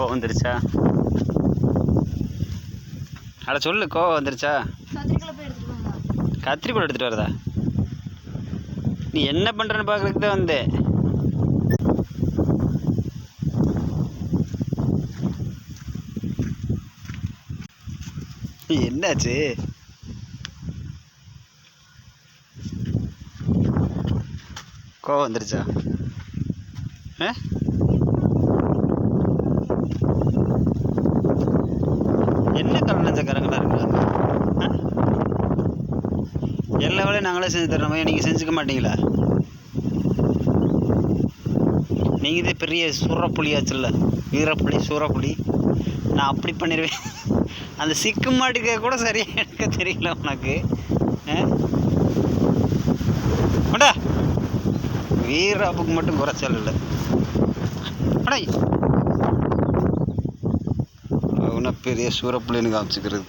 கோவம் வந்துருச்சா? அட சொல்லு கோவம் வந்துருச்சா? கத்திரிக்கோலை போய் எடுத்துட்டு வாங்க. கத்திரி கூட எடுத்துகிட்டு வரதா? நீ என்ன பண்ணுறன்னு பார்க்குறதுக்கு தான் வந்தேன் என்னாச்சு? கோவம் வந்துருச்சா? ஆ? என்ன கல்ல சக்கரங்களாக இருக்கிறாங்க எல்லா வேலையும் நாங்களே செஞ்சு தரோம் நீங்கள் செஞ்சுக்க மாட்டீங்களா? நீங்கள் இதே பெரிய சூறப்புலியாச்சுல்ல வீரப்புலி சூறப்புலி. நான் அப்படி பண்ணிடுவேன் அந்த சிக்கு மாட்டுக்க கூட சரியாக எடுக்க தெரியல உனக்கு. ஆடா வீராப்புக்கு மட்டும் குறைச்சல் இல்லை. அடா அவனை பெரிய சூறப்புலின்னு காமிச்சிக்கிறது.